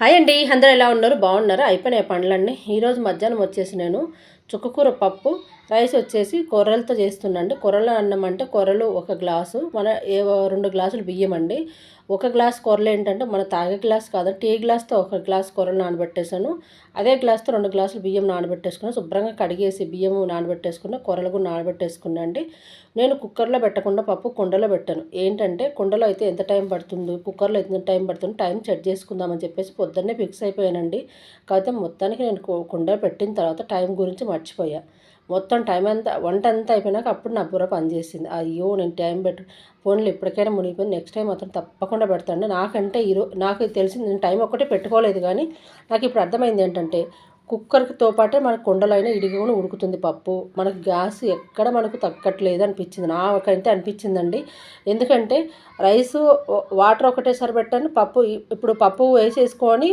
Hi అండి అందరూ ఎలా ఉన్నారు? బాగున్నారా? అయిపోయినాయి పండ్లన్నీ. ఈరోజు మధ్యాహ్నం వచ్చేసి నేను చుక్కకూర పప్పు రైస్ వచ్చేసి కొర్రలతో చేస్తున్నాండి కొర్రలు అన్నం అంటే కొర్రలు ఒక గ్లాసు మన ఏ రెండు గ్లాసులు బియ్యం అండి. ఒక గ్లాస్ కొర్రలు ఏంటంటే మన తాగే గ్లాస్ కాదు టీ గ్లాస్తో ఒక గ్లాస్ కొర్రలు నానబెట్టేసాను అదే గ్లాస్తో రెండు గ్లాసులు బియ్యం నానబెట్టేసుకుని శుభ్రంగా కడిగేసి బియ్యం నానబెట్టేసుకున్న కొర్రలు కూడా నానబెట్టేసుకున్నా అండి. నేను కుక్కర్లో పెట్టకుండా పప్పు కుండలో పెట్టాను. ఏంటంటే కుండలో అయితే ఎంత టైం పడుతుంది కుక్కర్లో ఎంత టైం పడుతుంది టైం సెట్ చేసుకుందామని చెప్పేసి పొద్దున్నే ఫిక్స్ అయిపోయానండి. కాకపోతే మొత్తానికి నేను కుండలో పెట్టిన తర్వాత టైం గురించి మర్చిపోయా. మొత్తం టైం అంతా వంట అంతా అయిపోయినాక అప్పుడు నా బుర్ర పనిచేసింది అయ్యో నేను టైం పెట్టు ఫోన్లు ఎప్పటికైనా మునిగిపోయింది. నెక్స్ట్ టైం మాత్రం తప్పకుండా పెడతాను నాకంటే ఈరో నాకు తెలిసింది నేను టైం ఒక్కటే పెట్టుకోలేదు కానీ నాకు ఇప్పుడు అర్థమైంది ఏంటంటే కుక్కర్తో పాటే మన కుండలైనా ఇడిగిన ఉడుకుతుంది పప్పు. మనకు గ్యాస్ ఎక్కడ మనకు తగ్గట్లేదు అనిపించింది. నాకైతే అనిపించిందండి. ఎందుకంటే రైసు వాటర్ ఒకటేసారి పెట్టాను. పప్పు ఇప్పుడు పప్పు వేసేసుకొని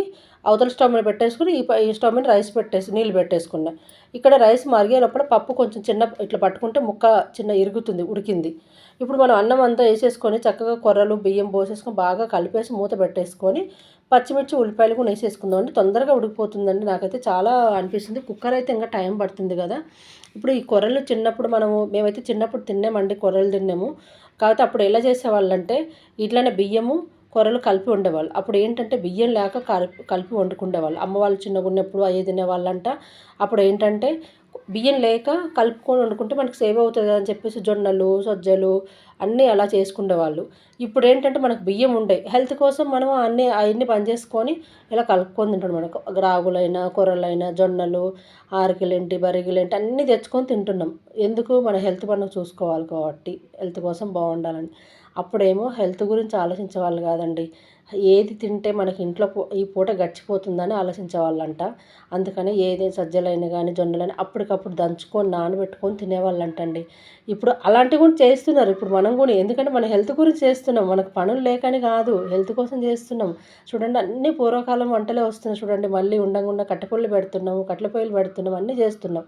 అవతల స్టవ్ మీద పెట్టేసుకుని ఈ ఈ స్టవ్ మీద రైస్ పెట్టేసి నీళ్ళు పెట్టేసుకున్నా. ఇక్కడ రైస్ మరిగే లోపల పప్పు కొంచెం చిన్న ఇట్లా పట్టుకుంటే ముక్క చిన్న ఇరుగుతుంది ఉడికింది. ఇప్పుడు మనం అన్నం అంతా వేసేసుకొని చక్కగా కొర్రలు బియ్యం పోసేసుకొని బాగా కలిపేసి మూత పెట్టేసుకొని పచ్చిమిర్చి ఉల్లిపాయలు కూడా వేసేసుకుందాం అండి. తొందరగా ఉడికిపోతుందండి. నాకైతే చాలా అనిపిస్తుంది. కుక్కర్ అయితే ఇంకా టైం పడుతుంది కదా. ఇప్పుడు ఈ కొర్రలు చిన్నప్పుడు మనము మేమైతే చిన్నప్పుడు తిన్నామండి కొర్రలు తిన్నాము. కాకపోతే అప్పుడు ఎలా చేసేవాళ్ళంటే ఇట్లనే బియ్యము కూరలు కలిపి ఉండేవాళ్ళు అప్పుడు ఏంటంటే బియ్యం లేక కలిపి కలిపి వండుకుండేవాళ్ళు. అమ్మవాళ్ళు చిన్నగా ఉన్నప్పుడు అయ్యే తినేవాళ్ళంట. అప్పుడు ఏంటంటే బియ్యం లేక కలుపుకొని వండుకుంటే మనకు సేవ్ అవుతుంది అని చెప్పేసి జొన్నలు సజ్జలు అన్నీ అలా చేసుకునేవాళ్ళు ఇప్పుడు ఏంటంటే మనకు బియ్యం ఉండే. హెల్త్ కోసం మనం అన్నీ అవన్నీ పని చేసుకొని ఇలా కలుపుకొని తింటాం మనకు రాగులైనా కూరలైనా జొన్నలు ఆరికలేంటి బరిగిలేంటి అన్నీ తెచ్చుకొని తింటున్నాం. ఎందుకు? మన హెల్త్ మనం చూసుకోవాలి కాబట్టి. హెల్త్ కోసం బాగుండాలని. అప్పుడేమో హెల్త్ గురించి ఆలోచించేవాళ్ళు కాదండి. ఏది తింటే మనకి ఇంట్లో ఈ పూట గడిచిపోతుందని ఆలోచించేవాళ్ళంట. అందుకని ఏదే సజ్జలైనా కానీ జొన్నలైనా అప్పటికప్పుడు దంచుకొని నానబెట్టుకొని తినేవాళ్ళంటండి. ఇప్పుడు అలాంటివి కూడా చేస్తున్నారు. ఇప్పుడు మనం మనం కూడా ఎందుకంటే మన హెల్త్ గురించి చేస్తున్నాం. మనకు పనులు లేకని కాదు హెల్త్ కోసం చేస్తున్నాం. చూడండి అన్ని పూర్వకాలం వంటలే వస్తున్నాయి చూడండి. మళ్ళీ ఉండకుండా కట్టెపొల్లు పెడుతున్నాము కట్టెల పొయ్యిలు పెడుతున్నాం అన్నీ చేస్తున్నాం.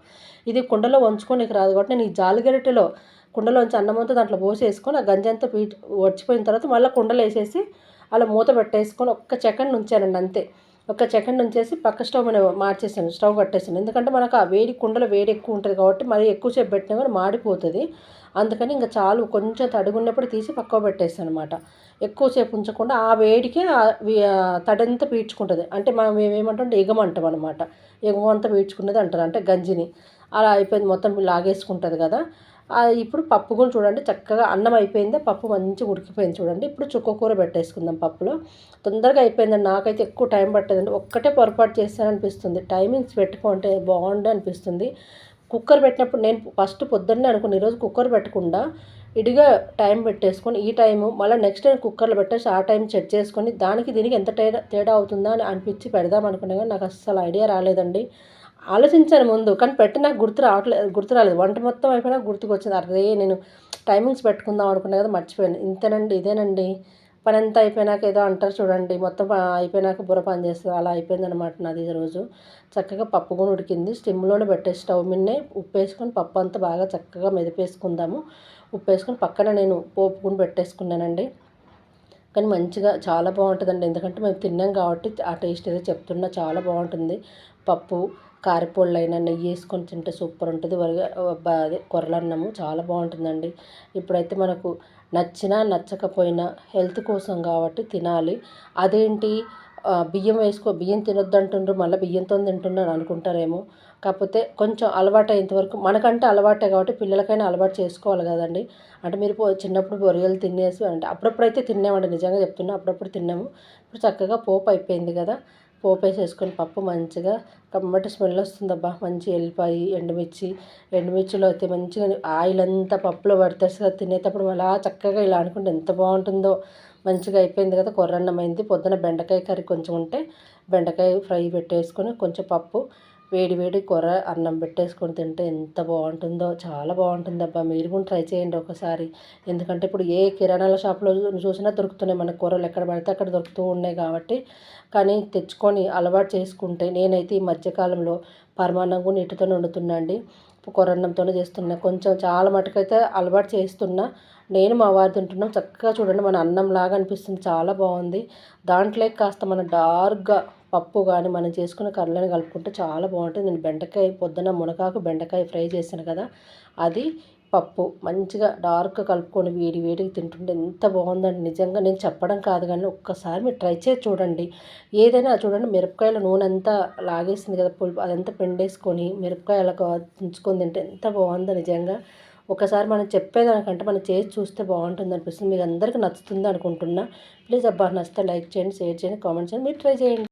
ఇది కుండలో వంచుకోనికి రాదు కాబట్టి నేను ఈ జాలిగరిటెలో కుండలోంచి అన్నమంతా దాంట్లో పోసేసుకొని ఆ గంజంతా అంతా పీ వచ్చిపోయిన తర్వాత మళ్ళీ కుండలు వేసేసి అలా మూత పెట్టేసుకొని ఒక్క సెకండ్ ఉంచానండి అంతే. ఒక సెకండ్ ఉంచేసి పక్క స్టవ్ మీద మార్చేసాను స్టవ్ కట్టేసాను. ఎందుకంటే మనకు ఆ వేడి కుండలో వేడి ఎక్కువ ఉంటుంది కాబట్టి మరి ఎక్కువసేపు పెట్టినా కూడా మాడిపోతుంది. అందుకని ఇంకా చాలు కొంచెం తడుగున్నప్పుడు తీసి పక్కకు పెట్టేస్తాను అనమాట ఎక్కువసేపు ఉంచకుండా ఆ వేడికే తడంతా పీడ్చుకుంటుంది. అంటే మనం మేమేమంటాం ఎగమంటాం అనమాట ఎగమంతా పీడ్చుకున్నది అంటారు. అంటే గంజిని. అలా అయిపోయింది మొత్తం లాగేసుకుంటుంది కదా. ఇప్పుడు పప్పు కూడా చూడండి చక్కగా అన్నం అయిపోయింది పప్పు మంచిగా ఉడికిపోయింది చూడండి. ఇప్పుడు చుక్క కూర పెట్టేసుకుందాం పప్పులో. తొందరగా అయిపోయిందండి. నాకైతే ఎక్కువ టైం పట్టేదండి. ఒక్కటే పొరపాటు చేస్తాననిపిస్తుంది. టైమింగ్స్ పెట్టుకుంటే బాగుండే అనిపిస్తుంది. కుక్కర్ పెట్టినప్పుడు నేను ఫస్ట్ పొద్దున్నే అనుకున్న ఈరోజు కుక్కర్ పెట్టకుండా ఇడిగా టైం పెట్టేసుకొని ఈ టైము మళ్ళీ నెక్స్ట్ టైం కుక్కర్లో పెట్టేసి ఆ టైం చెక్ చేసుకొని దానికి దీనికి ఎంత తేడా తేడా అవుతుందా అని అనిపించి పెడదాం అనుకున్నా కానీ నాకు అస్సలు ఐడియా రాలేదండి. ఆలోచించాను ముందు కానీ పెట్టి నాకు గుర్తు రావట్లేదు గుర్తు రాలేదు. వంట మొత్తం అయిపోయినా గుర్తుకు వచ్చింది అరే నేను టైమింగ్స్ పెట్టుకుందాం అనుకున్నా కదా మర్చిపోయాను. ఇంతేనండి ఇదేనండి. పని అంతా అయిపోయినాక ఏదో అంటారు చూడండి. మొత్తం అయిపోయినాక బుర్ర పని చేస్తుంది. అలా అయిపోయిందనమాట నాది ఈరోజు చక్కగా పప్పు కూడా ఉడికింది. స్టిమ్లోనే పెట్టేసి స్టవ్ మిన్నే ఉప్పు వేసుకొని పప్పు అంతా బాగా చక్కగా మెదిపేసుకుందాము. ఉప్పు వేసుకొని పక్కన నేను పోపు కూడా పెట్టేసుకున్నానండి. కానీ మంచిగా చాలా బాగుంటుందండి. ఎందుకంటే మేము తిన్నాం కాబట్టి ఆ టేస్ట్ ఏదో చెప్తున్నా చాలా బాగుంటుంది. పప్పు కారపొళ్ళైనా నెయ్యి వేసుకొని తింటే సూపర్ ఉంటుంది. అదే కొరలన్నము చాలా బాగుంటుందండి. ఇప్పుడైతే మనకు నచ్చినా నచ్చకపోయినా హెల్త్ కోసం కాబట్టి తినాలి. అదేంటి? బియ్యం వేసుకో బియ్యం తినొద్దు అంటుండ్రు మళ్ళీ బియ్యంతో తింటున్నాను అనుకుంటారేమో. కాకపోతే కొంచెం అలవాటు అయ్యేంతవరకు మనకంటే అలవాటే కాబట్టి పిల్లలకైనా అలవాటు చేసుకోవాలి కదండి. అంటే మీరు చిన్నప్పుడు బొరియలు తినేసి అంటే అప్పుడప్పుడైతే తిన్నామండి నిజంగా చెప్తున్నా అప్పుడప్పుడు తిన్నాము. ఇప్పుడు చక్కగా పోపు అయిపోయింది కదా. పోపు వేసేసుకొని పప్పు మంచిగా కమ్మటి స్మెల్ వస్తుంది అబ్బా మంచి వెళ్ళిపోయి ఎండుమిర్చి. ఎండుమిర్చిలో అయితే మంచిగా ఆయిల్ అంతా పప్పులో పడితే తినేటప్పుడు అలా చక్కగా ఇలా అనుకుంటే ఎంత బాగుంటుందో. మంచిగా అయిపోయింది కదా కొర్రన్నం అయింది. పొద్దున బెండకాయ కర్రీ కొంచెం ఉంటే బెండకాయ ఫ్రై పెట్టేసుకొని కొంచెం పప్పు వేడి వేడి కూర అన్నం పెట్టేసుకొని తింటే ఎంత బాగుంటుందో చాలా బాగుంటుంది అబ్బా మీరు కూడా ట్రై చేయండి ఒకసారి. ఎందుకంటే ఇప్పుడు ఏ కిరాణాల షాప్లో చూసినా దొరుకుతున్నాయి. మన కూరలు ఎక్కడ పడితే అక్కడ దొరుకుతూ ఉన్నాయి కాబట్టి. కానీ తెచ్చుకొని అలవాటు చేసుకుంటే నేనైతే ఈ మధ్యకాలంలో పరమాన్నం కూడా నీటితో వండుతున్నా అండి. కొరన్నంతోనే చేస్తున్నా. కొంచెం చాలా మటుకైతే అలవాటు చేస్తున్నా. నేను మా వారు తింటున్నాం. చక్కగా చూడండి మన అన్నం లాగా అనిపిస్తుంది. చాలా బాగుంది. దాంట్లో కాస్త మన డార్క్గా పప్పు కానీ మనం చేసుకున్న కర్రలను కలుపుకుంటే చాలా బాగుంటుంది. నేను బెండకాయ పొద్దున మునగాకు బెండకాయ ఫ్రై చేశాను కదా. అది పప్పు. మంచిగా డార్క్ కలుపుకొని వేడి వేడికి తింటుంటే ఎంత బాగుందండి. నిజంగా నేను చెప్పడం కాదు కానీ ఒక్కసారి మీరు ట్రై చేసి చూడండి. ఏదైనా చూడండి మిరపకాయల నూనె అంతా లాగేసింది కదా పులుపు అదంతా పిండేసుకొని మిరపకాయలకు ఉంచుకొని తింటే ఎంత బాగుందో నిజంగా. ఒకసారి మనం చెప్పేదానికంటే మనం చేసి చూస్తే బాగుంటుంది అనిపిస్తుంది. మీకు అందరికీ నచ్చుతుంది అనుకుంటున్నా. ప్లీజ్ అబ్బా నచ్చితే లైక్ చేయండి షేర్ చేయండి కామెంట్ చేయండి. మీరు ట్రై చేయండి.